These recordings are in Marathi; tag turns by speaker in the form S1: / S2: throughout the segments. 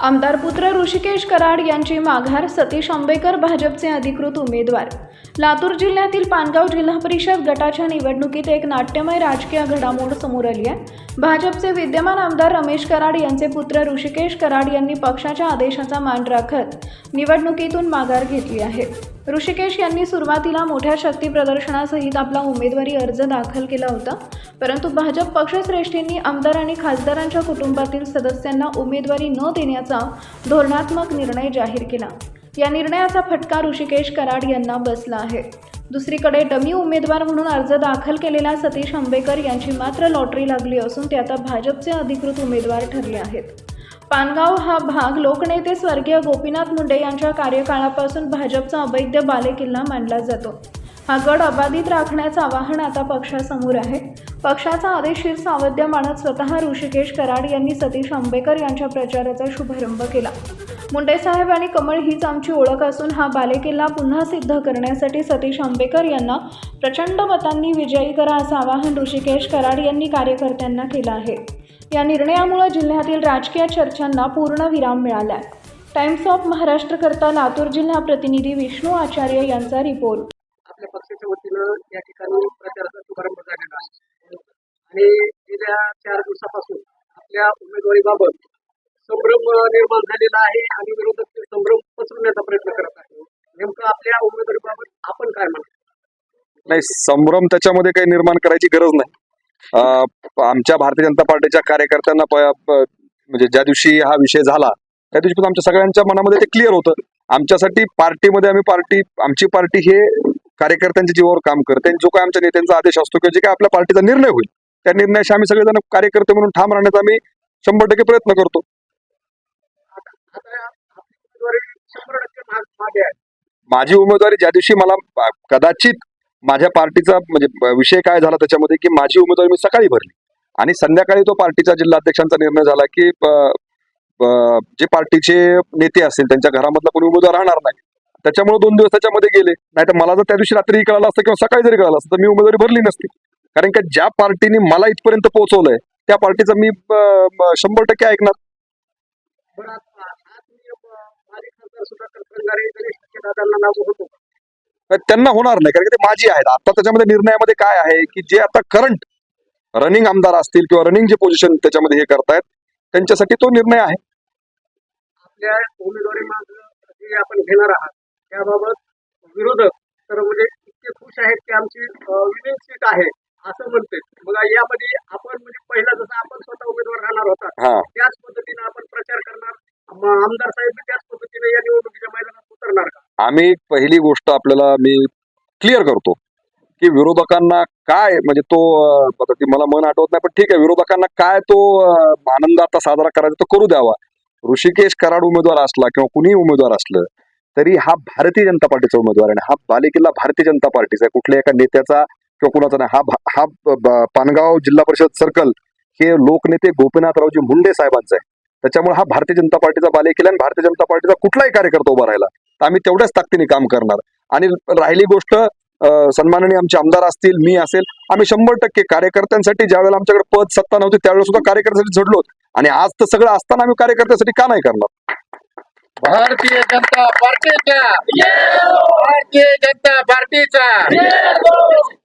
S1: आमदार पुत्र ऋषिकेश कराड यांची माघार सतीश आंबेकर भाजपचे अधिकृत उमेदवार. लातूर जिल्ह्यातील पानगाव जिल्हा परिषद गटाच्या निवडणुकीत एक नाट्यमय राजकीय घडामोड समोर आली आहे. भाजपचे विद्यमान आमदार रमेश कराड यांचे पुत्र ऋषिकेश कराड यांनी पक्षाच्या आदेशाचा मान राखत निवडणुकीतून माघार घेतली आहे. ऋषिकेश यांनी सुरुवातीला मोठ्या शक्ती प्रदर्शनासहित आपला उमेदवारी अर्ज दाखल केला होता. परंतु भाजप पक्षश्रेष्ठींनी आमदार आणि खासदारांच्या कुटुंबातील सदस्यांना उमेदवारी न देण्याचा धोरणात्मक निर्णय जाहीर केला. या निर्णयाचा फटका ऋषिकेश कराड यांना बसला आहे. दुसरीकडे डमी उमेदवार म्हणून अर्ज दाखल केलेला सतीश आंबेकर यांची मात्र लॉटरी लागली असून ते आता भाजपचे अधिकृत उमेदवार ठरले आहेत. पानगाव हा भाग लोकनेते स्वर्गीय गोपीनाथ मुंडे यांच्या कार्यकाळापासून भाजपचा अवैध बालेकिल्ला मानला जातो. हा गड अबाधित राखण्याचं आवाहन आता पक्षासमोर आहे. पक्षाचा आदेशीर सावध्य मानत स्वतः ऋषिकेश कराड यांनी सतीश आंबेकर यांच्या प्रचाराचा शुभारंभ केला. मुंडे साहेब आणि कमळ हीच आमची ओळख असून हा बालेकिल्ला पुन्हा सिद्ध करण्यासाठी सतीश आंबेकर यांना प्रचंड मतांनी विजयी करा असं आवाहन ऋषिकेश कराड यांनी कार्यकर्त्यांना केलं आहे. या निर्णयामुळे जिल्ह्यातील राजकीय चर्चांना पूर्ण विराम मिळाला आहे टाइम्स ऑफ महाराष्ट्रकरता लातूर जिल्हा प्रतिनिधी विष्णू आचार्य यांचा रिपोर्ट
S2: आपल्या पक्षाच्या वतीनं या ठिकाणी प्रचाराचा शुभारंभ झालेला आहे. आणि गेल्या चार दिवसापासून आपल्या उमेदवारीबाबत संभ्रम निर्माण झालेला आहे आणि विरोधक ते संभ्रम पसरवण्याचा प्रयत्न करत आहे. नेमकं आपल्या उमेदवारीबाबत आपण काय म्हणतो?
S3: नाही संभ्रम त्याच्यामध्ये काही निर्माण करायची गरज नाही. आमच्या भारतीय जनता पार्टीच्या कार्यकर्त्यांना प- म्हणजे ज्या दिवशी हा विषय झाला त्या दिवशी आमच्या सगळ्यांच्या मनामध्ये ते क्लिअर होतं. आमच्यासाठी पार्टीमध्ये आम्ही पार्टी आमची पार्टी हे कार्यकर्त्यांच्या जीवावर काम करते आणि जो काय आमच्या नेत्यांचा आदेश असतो किंवा जे काय आपल्या पार्टीचा निर्णय होईल त्या निर्णयाशी आम्ही सगळेजण कार्यकर्ते म्हणून ठाम राहण्याचा आम्ही शंभर टक्के प्रयत्न करतो. माझी उमेदवारी ज्या दिवशी मला कदाचित माझ्या पार्टीचा म्हणजे विषय काय झाला त्याच्यामध्ये की माझी उमेदवारी मी सकाळी भरली. आणि संध्याकाळी तो पार्टीच्या जिल्हाध्यक्षांचा निर्णय झाला की जे पार्टीचे नेते असतील त्यांच्या घरामधला कोणी उमेदवार राहणार नाही. त्याच्यामुळे दोन दिवस त्याच्यामध्ये गेले. नाही तर मला जर त्या दिवशी रात्री कळालं असतं किंवा सकाळी जरी कळालं असतं तर मी उमेदवारी भरली नसती. कारण का ज्या पार्टीने मला इथपर्यंत पोहोचवलंय त्या पार्टीचं मी शंभर टक्के ऐकणार. त्यांना होणार नाही कारण की ते माझी आहेत. आता त्याच्यामध्ये निर्णयामध्ये काय आहे की जे आता करंट रनिंग आमदार असतील किंवा रनिंग जे पोझिशन त्याच्यामध्ये हे करतायत त्यांच्यासाठी तो निर्णय आहे.
S2: आपल्या उमेदवारी जे आपण घेणार आहात त्याबाबत विरोधक तर म्हणजे इतके खुश आहेत की आमची विनिंग सीट आहे असं म्हणते. मग यामध्ये आपण म्हणजे पहिला जसं आपण स्वतः उमेदवार राहणार होता त्याच पद्धतीनं आपण प्रचार करणार. आमदार साहेब त्याच पद्धतीने या निवडणुकीच्या मैदानात उतरणार का?
S3: आम्ही पहिली गोष्ट आपल्याला मी क्लिअर करतो. की विरोधकांना काय म्हणजे तो ती मला मन आठवत नाही पण ठीक आहे विरोधकांना काय तो आनंद आता साजरा करायचा तो करू द्यावा. ऋषिकेश कराड उमेदवार असला किंवा कुणीही उमेदवार असलं तरी हा भारतीय जनता पार्टीचा उमेदवार आहे आणि हा बालेकिल्ला भारतीय जनता पार्टीचा आहे. कुठल्या एका नेत्याचा किंवा कुणाचा नाही. हा हा पानगाव जिल्हा परिषद सर्कल हे लोकनेते गोपीनाथरावजी मुंडे साहेबांचं आहे. त्याच्यामुळे हा भारतीय जनता पार्टीचा बालेकिल्ला आणि भारतीय जनता पार्टीचा कुठलाही कार्यकर्ता उभा राहिला तर आम्ही तेवढ्याच ताकदीने काम करणार. आणि राहिली गोष्ट सन्माननीय आमचे आमदार असतील मी असेल आम्ही शंभर टक्के कार्यकर्त्यांसाठी ज्या वेळेला आमच्याकडे पद सत्ता नव्हती त्यावेळेस सुद्धा कार्यकर्त्यासाठी झडलो आणि आज तर सगळं असताना आम्ही कार्यकर्त्यासाठी का नाही करणार?
S4: भारतीय जनता पार्टीचा. भारतीय जनता पार्टीचा.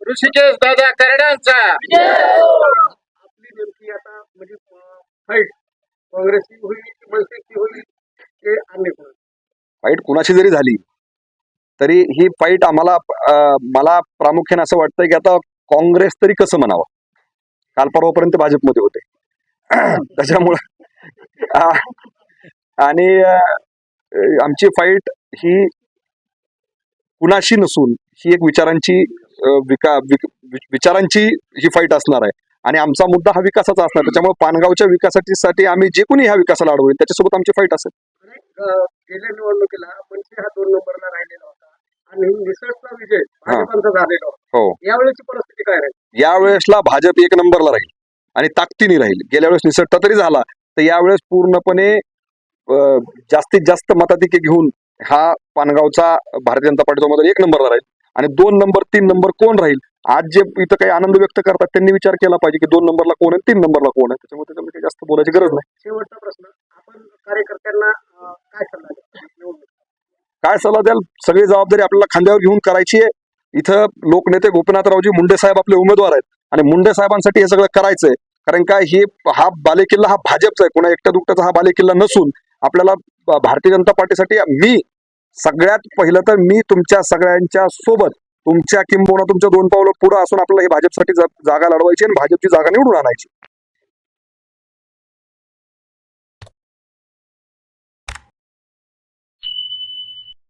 S4: ऋषिकेश दादा करडांचा
S2: आपली नेमकी आता म्हणजे फाईट काँग्रेसची होईल की मनसेची होईल ते कोण
S3: फाईट कुणाशी जरी झाली तरी ही फाईट आम्हाला मला प्रामुख्याने असं वाटतं की आता काँग्रेस तरी कसं म्हणावं? काल परवापर्यंत भाजपमध्ये होते. त्याच्यामुळं आणि आमची फाईट ही कुणाशी नसून ही एक विचारांची विका विचारांची ही फाईट असणार आहे. आणि आमचा मुद्दा हा विकासाचा असणार. त्याच्यामुळे पानगावच्या विकासासाठी आम्ही जे कोणी ह्या विकासाला अडवू त्याच्यासोबत आमची फाईट असेल.
S2: गेल्या निवडणुकीला मनसे हा दोन नंबरला राहिलेला आणि निसर्गचा विजय भाजपांचा झालेला. होता
S3: हो.
S2: यावेळेची परिस्थिती काय राहील?
S3: यावेळेसला भाजप एक नंबरला राहील आणि ताकदीने राहील. गेल्या वेळेस निसटता तरी झाला. तर यावेळेस पूर्णपणे जास्तीत जास्त मताधिके घेऊन हा पानगावचा भारतीय जनता पार्टीचा उमेदवार एक नंबरला राहील. आणि दोन नंबर तीन नंबर कोण राहील? आज जे इथं काही आनंद व्यक्त करतात त्यांनी विचार केला पाहिजे की दोन नंबरला कोण आहे तीन नंबरला कोण आहे? त्याच्यामुळे त्याच्यामध्ये काही जास्त बोलायची गरज नाही.
S2: शेवटचा प्रश्न आपण कार्यकर्त्यांना काय सल्ला द्याल?
S3: सगळी जबाबदारी आपल्याला खांद्यावर घेऊन करायची आहे. इथं लोकनेते गोपीनाथरावजी मुंडे साहेब आपले उमेदवार आहेत. आणि मुंडे साहेबांसाठी हे सगळं करायचंय. कारण काय हे हा बालेकिल्ला हा भाजपचा आहे. कोणा एकट्या दुकट्याचा हा बालेकिल्ला नसून आपल्याला भारतीय जनता पार्टीसाठी मी सगळ्यात पहिलं तर मी तुमच्या सगळ्यांच्या सोबत तुमच्या किंबहुना तुमच्या दोन पावलं पुढं असून आपल्याला हे भाजपसाठी जागा लढवायची आणि भाजपची जागा निवडून आणायची.